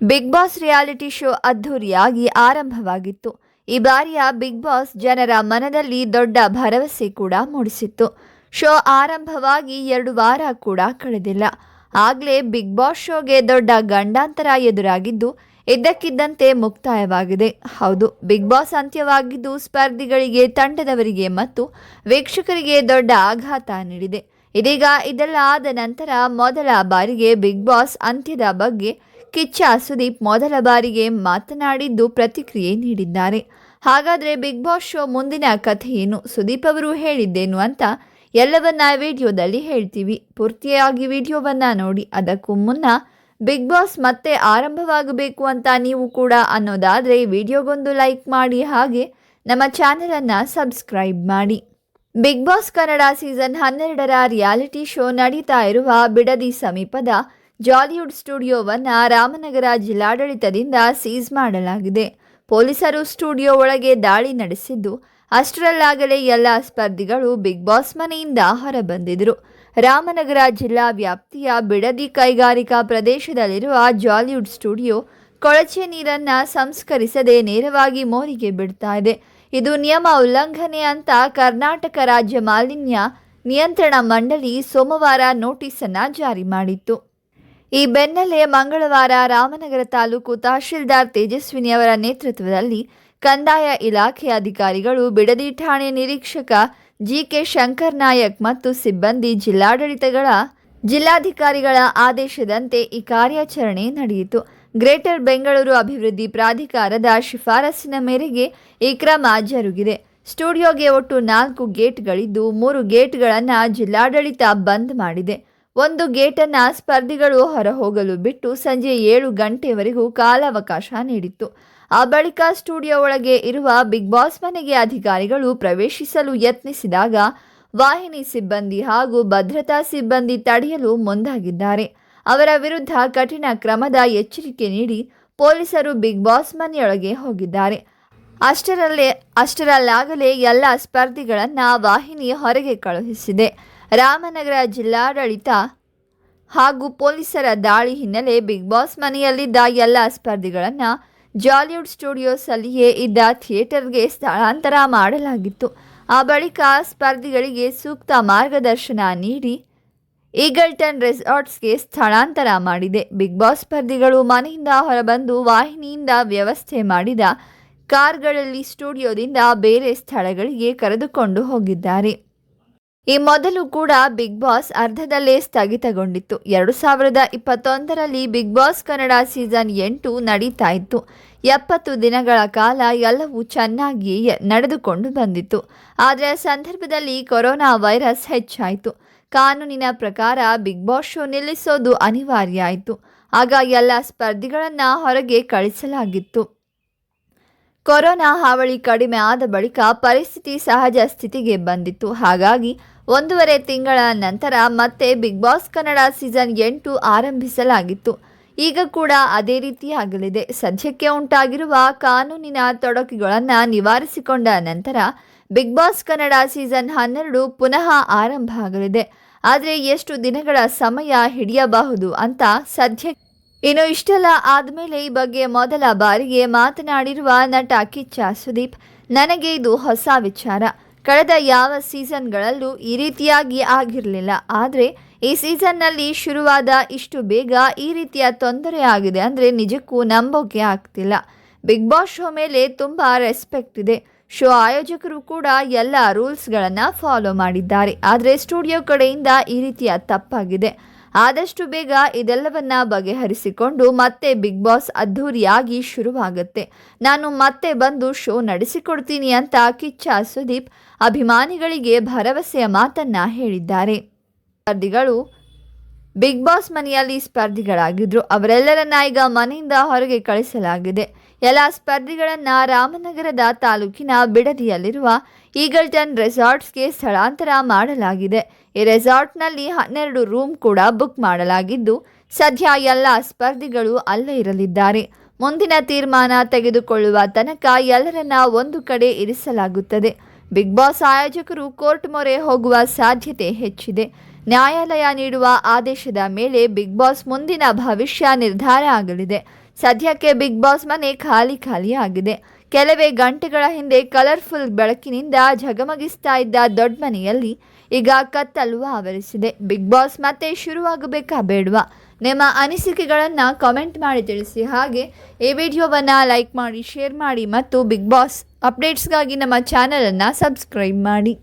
Big boss reality show ಅದ್ಧೂರಿಯಾಗಿ ಆರಂಭವಾಗಿತ್ತು. ಈ ಬಾರಿಯ ಬಿಗ್ ಬಾಸ್ ಜನರ ಮನದಲ್ಲಿ ದೊಡ್ಡ ಭರವಸೆ ಕೂಡ ಮೂಡಿಸಿತ್ತು. ಶೋ ಆರಂಭವಾಗಿ ಎರಡು ವಾರ ಕೂಡ ಕಳೆದಿಲ್ಲ. ಆಗಲೇ ಬಿಗ್ ಬಾಸ್ ಶೋಗೆ ದೊಡ್ಡ ಗಂಡಾಂತರ ಎದುರಾಗಿದ್ದು, ಇದ್ದಕ್ಕಿದ್ದಂತೆ ಮುಕ್ತಾಯವಾಗಿದೆ. ಹೌದು, ಬಿಗ್ ಬಾಸ್ ಅಂತ್ಯವಾಗಿದ್ದು ಸ್ಪರ್ಧಿಗಳಿಗೆ ತಂಡದವರಿಗೆ ಮತ್ತು ವೀಕ್ಷಕರಿಗೆ ದೊಡ್ಡ ಆಘಾತ ನೀಡಿದೆ. ಇದೀಗ ಇದೆಲ್ಲ ಆದ ನಂತರ ಮೊದಲ ಬಾರಿಗೆ ಬಿಗ್ ಬಾಸ್ ಅಂತ್ಯದ ಬಗ್ಗೆ ಕಿಚ್ಚ ಸುದೀಪ್ ಮೊದಲ ಬಾರಿಗೆ ಮಾತನಾಡಿದ್ದು ಪ್ರತಿಕ್ರಿಯೆ ನೀಡಿದ್ದಾರೆ. ಹಾಗಾದರೆ ಬಿಗ್ ಬಾಸ್ ಶೋ ಮುಂದಿನ ಕಥೆ ಏನು? ಸುದೀಪ್ ಅವರು ಹೇಳಿದ್ದೇನು ಅಂತ ಎಲ್ಲವನ್ನ ವಿಡಿಯೋದಲ್ಲಿ ಹೇಳ್ತೀವಿ. ಪೂರ್ತಿಯಾಗಿ ವಿಡಿಯೋವನ್ನ ನೋಡಿ, ಅದಕ್ಕೂ ಮುನ್ನ ಬಿಗ್ ಬಾಸ್ ಮತ್ತೆ ಆರಂಭವಾಗಬೇಕು ಅಂತ ನೀವು ಕೂಡ ಅನ್ನೋದಾದರೆ ವಿಡಿಯೋಗೊಂದು ಲೈಕ್ ಮಾಡಿ ಹಾಗೆ ನಮ್ಮ ಚಾನಲನ್ನು ಸಬ್ಸ್ಕ್ರೈಬ್ ಮಾಡಿ. ಬಿಗ್ ಬಾಸ್ ಕನ್ನಡ ಸೀಸನ್ ಹನ್ನೆರಡರ ರಿಯಾಲಿಟಿ ಶೋ ನಡೀತಾ ಇರುವ ಬಿಡದಿ ಸಮೀಪದ ಜಾಲಿವುಡ್ ಸ್ಟುಡಿಯೋವನ್ನು ರಾಮನಗರ ಜಿಲ್ಲಾಡಳಿತದಿಂದ ಸೀಸ್ ಮಾಡಲಾಗಿದೆ. ಪೊಲೀಸರು ಸ್ಟುಡಿಯೋ ಒಳಗೆ ದಾಳಿ ನಡೆಸಿದ್ದು, ಅಷ್ಟರಲ್ಲಾಗಲೇ ಎಲ್ಲ ಸ್ಪರ್ಧಿಗಳು ಬಿಗ್ ಬಾಸ್ ಮನೆಯಿಂದ ಹೊರಬಂದಿದ್ರು ರಾಮನಗರ ಜಿಲ್ಲಾ ವ್ಯಾಪ್ತಿಯ ಬಿಡದಿ ಕೈಗಾರಿಕಾ ಪ್ರದೇಶದಲ್ಲಿರುವ ಜಾಲಿವುಡ್ ಸ್ಟುಡಿಯೋ ಕೊಳಚೆ ನೀರನ್ನು ಸಂಸ್ಕರಿಸದೆ ನೇರವಾಗಿ ಮೋರಿಗೆ ಬಿಡ್ತಾ ಇದೆ. ಇದು ನಿಯಮ ಉಲ್ಲಂಘನೆ ಅಂತ ಕರ್ನಾಟಕ ರಾಜ್ಯ ಮಾಲಿನ್ಯ ನಿಯಂತ್ರಣ ಮಂಡಳಿ ಸೋಮವಾರ ನೋಟಿಸನ್ನು ಜಾರಿ ಮಾಡಿತ್ತು. ಈ ಬೆನ್ನಲ್ಲೇ ಮಂಗಳವಾರ ರಾಮನಗರ ತಾಲೂಕು ತಹಶೀಲ್ದಾರ್ ತೇಜಸ್ವಿನಿ ಅವರ ನೇತೃತ್ವದಲ್ಲಿ ಕಂದಾಯ ಇಲಾಖೆ ಅಧಿಕಾರಿಗಳು ಬಿಡದಿ ಠಾಣೆ ನಿರೀಕ್ಷಕ ಜಿಕೆ ಶಂಕರ್ ನಾಯಕ್ ಮತ್ತು ಸಿಬ್ಬಂದಿ ಜಿಲ್ಲಾಡಳಿತಗಳ ಜಿಲ್ಲಾಧಿಕಾರಿಗಳ ಆದೇಶದಂತೆ ಈ ಕಾರ್ಯಾಚರಣೆ ನಡೆಯಿತು. ಗ್ರೇಟರ್ ಬೆಂಗಳೂರು ಅಭಿವೃದ್ಧಿ ಪ್ರಾಧಿಕಾರದ ಶಿಫಾರಸಿನ ಮೇರೆಗೆ ಈ ಕ್ರಮ ಜರುಗಿದೆ. ಸ್ಟುಡಿಯೋಗೆ ಒಟ್ಟು ನಾಲ್ಕು ಗೇಟ್ಗಳಿದ್ದು ಮೂರು ಗೇಟ್ಗಳನ್ನು ಜಿಲ್ಲಾಡಳಿತ ಬಂದ್ ಮಾಡಿದೆ. ಒಂದು ಗೇಟನ್ನು ಸ್ಪರ್ಧಿಗಳು ಹೊರಹೋಗಲು ಬಿಟ್ಟು ಸಂಜೆ ಏಳು ಗಂಟೆವರೆಗೂ ಕಾಲಾವಕಾಶ ನೀಡಿತ್ತು. ಆ ಬಳಿಕ ಸ್ಟುಡಿಯೋ ಒಳಗೆ ಇರುವ ಬಿಗ್ ಬಾಸ್ ಮನೆಗೆ ಅಧಿಕಾರಿಗಳು ಪ್ರವೇಶಿಸಲು ಯತ್ನಿಸಿದಾಗ ವಾಹಿನಿ ಸಿಬ್ಬಂದಿ ಹಾಗೂ ಭದ್ರತಾ ಸಿಬ್ಬಂದಿ ತಡೆಯಲು ಮುಂದಾಗಿದ್ದಾರೆ. ಅವರ ವಿರುದ್ಧ ಕಠಿಣ ಕ್ರಮದ ಎಚ್ಚರಿಕೆ ನೀಡಿ ಪೊಲೀಸರು ಬಿಗ್ ಬಾಸ್ ಮನೆಯೊಳಗೆ ಹೋಗಿದ್ದಾರೆ. ಅಷ್ಟರಲ್ಲೇ, ಅಷ್ಟರಲ್ಲಾಗಲೇ ಎಲ್ಲ ಸ್ಪರ್ಧಿಗಳನ್ನು ವಾಹಿನಿ ಹೊರಗೆ ಕಳುಹಿಸಿದೆ. ರಾಮನಗರ ಜಿಲ್ಲಾಡಳಿತ ಹಾಗೂ ಪೊಲೀಸರ ದಾಳಿ ಹಿನ್ನೆಲೆ ಬಿಗ್ ಬಾಸ್ ಮನೆಯಲ್ಲಿದ್ದ ಎಲ್ಲ ಸ್ಪರ್ಧಿಗಳನ್ನು ಜಾಲಿವುಡ್ ಸ್ಟುಡಿಯೋಸಲ್ಲಿಯೇ ಇದ್ದ ಥಿಯೇಟರ್ಗೆ ಸ್ಥಳಾಂತರ ಮಾಡಲಾಗಿತ್ತು. ಆ ಬಳಿಕ ಸ್ಪರ್ಧಿಗಳಿಗೆ ಸೂಕ್ತ ಮಾರ್ಗದರ್ಶನ ನೀಡಿ ಈಗಲ್ಟನ್ ರೆಸಾರ್ಟ್ಸ್ಗೆ ಸ್ಥಳಾಂತರ ಮಾಡಿದೆ. ಬಿಗ್ ಬಾಸ್ ಸ್ಪರ್ಧಿಗಳು ಮನೆಯಿಂದ ಹೊರಬಂದು ವಾಹಿನಿಯಿಂದ ವ್ಯವಸ್ಥೆ ಮಾಡಿದ ಕಾರ್ಗಳಲ್ಲಿ ಸ್ಟುಡಿಯೋದಿಂದ ಬೇರೆ ಸ್ಥಳಗಳಿಗೆ ಕರೆದುಕೊಂಡು ಹೋಗಿದ್ದಾರೆ. ಈ ಮೊದಲು ಕೂಡ ಬಿಗ್ ಬಾಸ್ ಅರ್ಧದಲ್ಲೇ ಸ್ಥಗಿತಗೊಂಡಿತ್ತು. ಎರಡು ಸಾವಿರದ ಇಪ್ಪತ್ತೊಂದರಲ್ಲಿ ಬಿಗ್ ಬಾಸ್ ಕನ್ನಡ ಸೀಸನ್ ಎಂಟು ನಡೀತಾ ಇತ್ತು. ಎಪ್ಪತ್ತು ದಿನಗಳ ಕಾಲ ಎಲ್ಲವೂ ಚೆನ್ನಾಗಿ ನಡೆದುಕೊಂಡು ಬಂದಿತ್ತು. ಆದರೆ ಸಂದರ್ಭದಲ್ಲಿ ಕೊರೋನಾ ವೈರಸ್ ಹೆಚ್ಚಾಯಿತು. ಕಾನೂನಿನ ಪ್ರಕಾರ ಬಿಗ್ ಬಾಸ್ ಶೋ ನಿಲ್ಲಿಸೋದು ಅನಿವಾರ್ಯ ಆಯಿತು. ಆಗ ಎಲ್ಲ ಸ್ಪರ್ಧಿಗಳನ್ನು ಹೊರಗೆ ಕಳಿಸಲಾಗಿತ್ತು. ಕೊರೋನಾ ಹಾವಳಿ ಕಡಿಮೆ ಆದ ಬಳಿಕ ಪರಿಸ್ಥಿತಿ ಸಹಜ ಸ್ಥಿತಿಗೆ ಬಂದಿತ್ತು. ಹಾಗಾಗಿ ಒಂದೂವರೆ ತಿಂಗಳ ನಂತರ ಮತ್ತೆ ಬಿಗ್ ಬಾಸ್ ಕನ್ನಡ ಸೀಸನ್ ಎಂಟು ಆರಂಭಿಸಲಾಗಿತ್ತು. ಈಗ ಕೂಡ ಅದೇ ರೀತಿಯಾಗಲಿದೆ. ಸದ್ಯಕ್ಕೆ ಉಂಟಾಗಿರುವ ಕಾನೂನಿನ ತೊಡಕುಗಳನ್ನು ನಿವಾರಿಸಿಕೊಂಡ ನಂತರ ಬಿಗ್ ಬಾಸ್ ಕನ್ನಡ ಸೀಸನ್ ಹನ್ನೆರಡು ಪುನಃ ಆರಂಭ ಆಗಲಿದೆ. ಆದರೆ ಎಷ್ಟು ದಿನಗಳ ಸಮಯ ಹಿಡಿಯಬಹುದು ಅಂತ ಸದ್ಯ ಇನ್ನು ಇಷ್ಟೆಲ್ಲ ಆದಮೇಲೆ ಈ ಬಗ್ಗೆ ಮೊದಲ ಬಾರಿಗೆ ಮಾತನಾಡಿರುವ ನಟ ಕಿಚ್ಚ ಸುದೀಪ್, ನನಗೆ ಇದು ಹೊಸ ವಿಚಾರ. ಕಳೆದ ಯಾವ ಸೀಸನ್ಗಳಲ್ಲೂ ಈ ರೀತಿಯಾಗಿ ಆಗಿರಲಿಲ್ಲ. ಆದರೆ ಈ ಸೀಸನ್ನಲ್ಲಿ ಶುರುವಾದ ಇಷ್ಟು ಬೇಗ ಈ ರೀತಿಯ ತೊಂದರೆ ಆಗಿದೆ ಅಂದರೆ ನಿಜಕ್ಕೂ ನಂಬೋಕೆ ಆಗ್ತಿಲ್ಲ. ಬಿಗ್ ಬಾಸ್ ಶೋ ಮೇಲೆ ತುಂಬ ರೆಸ್ಪೆಕ್ಟ್ ಇದೆ. ಶೋ ಆಯೋಜಕರು ಕೂಡ ಎಲ್ಲ ರೂಲ್ಸ್ಗಳನ್ನು ಫಾಲೋ ಮಾಡಿದ್ದಾರೆ. ಆದರೆ ಸ್ಟುಡಿಯೋ ಕಡೆಯಿಂದ ಈ ರೀತಿಯ ತಪ್ಪಾಗಿದೆ. ಆದಷ್ಟು ಬೇಗ ಇದೆಲ್ಲವನ್ನ ಬಗೆಹರಿಸಿಕೊಂಡು ಮತ್ತೆ ಬಿಗ್ ಬಾಸ್ ಅದ್ಧೂರಿಯಾಗಿ ಶುರುವಾಗುತ್ತೆ. ನಾನು ಮತ್ತೆ ಬಂದು ಶೋ ನಡೆಸಿಕೊಡ್ತೀನಿ ಅಂತ ಕಿಚ್ಚ ಸುದೀಪ್ ಅಭಿಮಾನಿಗಳಿಗೆ ಭರವಸೆಯ ಮಾತನ್ನ ಹೇಳಿದ್ದಾರೆ. ಸ್ಪರ್ಧಿಗಳು, ಬಿಗ್ ಬಾಸ್ ಮನೆಯಲ್ಲಿ ಸ್ಪರ್ಧಿಗಳಾಗಿದ್ರು. ಅವರೆಲ್ಲರನ್ನ ಈಗ ಮನೆಯಿಂದ ಹೊರಗೆ ಕಳಿಸಲಾಗಿದೆ. ಎಲ್ಲ ಸ್ಪರ್ಧಿಗಳನ್ನು ರಾಮನಗರದ ತಾಲೂಕಿನ ಬಿಡದಿಯಲ್ಲಿರುವ ಈಗಲ್ಟನ್ ರೆಸಾರ್ಟ್ಸ್ಗೆ ಸ್ಥಳಾಂತರ ಮಾಡಲಾಗಿದೆ. ಈ ರೆಸಾರ್ಟ್ನಲ್ಲಿ ಹನ್ನೆರಡು ರೂಮ್ ಕೂಡ ಬುಕ್ ಮಾಡಲಾಗಿದ್ದು, ಸದ್ಯ ಎಲ್ಲ ಸ್ಪರ್ಧಿಗಳು ಅಲ್ಲೇ ಇರಲಿದ್ದಾರೆ. ಮುಂದಿನ ತೀರ್ಮಾನ ತೆಗೆದುಕೊಳ್ಳುವ ತನಕ ಎಲ್ಲರನ್ನ ಒಂದು ಕಡೆ ಇರಿಸಲಾಗುತ್ತದೆ. ಬಿಗ್ ಬಾಸ್ ಆಯೋಜಕರು ಕೋರ್ಟ್ ಮೊರೆ ಹೋಗುವ ಸಾಧ್ಯತೆ ಹೆಚ್ಚಿದೆ. ನ್ಯಾಯಾಲಯ ನೀಡುವ ಆದೇಶದ ಮೇಲೆ ಬಿಗ್ ಬಾಸ್ ಮುಂದಿನ ಭವಿಷ್ಯ ನಿರ್ಧಾರ ಆಗಲಿದೆ. ಸದ್ಯಕ್ಕೆ ಬಿಗ್ ಬಾಸ್ ಮನೆ ಖಾಲಿ ಖಾಲಿ ಆಗಿದೆ. ಕೆಲವೇ ಗಂಟೆಗಳ ಹಿಂದೆ ಕಲರ್ಫುಲ್ ಬೆಳಕಿನಿಂದ ಝಗಮಗಿಸ್ತಾ ಇದ್ದ ದೊಡ್ಡ ಮನೆಯಲ್ಲಿ ಈಗ ಕತ್ತಲು ಆವರಿಸಿದೆ. ಬಿಗ್ ಬಾಸ್ ಮತ್ತೆ ಶುರುವಾಗಬೇಕಾ ಬೇಡವಾ? ನಿಮ್ಮ ಅನಿಸಿಕೆಗಳನ್ನು ಕಾಮೆಂಟ್ ಮಾಡಿ ತಿಳಿಸಿ. ಹಾಗೆ ಈ ವಿಡಿಯೋವನ್ನು ಲೈಕ್ ಮಾಡಿ ಶೇರ್ ಮಾಡಿ ಮತ್ತು ಬಿಗ್ ಬಾಸ್ ಅಪ್ಡೇಟ್ಸ್ಗಾಗಿ ನಮ್ಮ ಚಾನಲನ್ನು ಸಬ್ಸ್ಕ್ರೈಬ್ ಮಾಡಿ.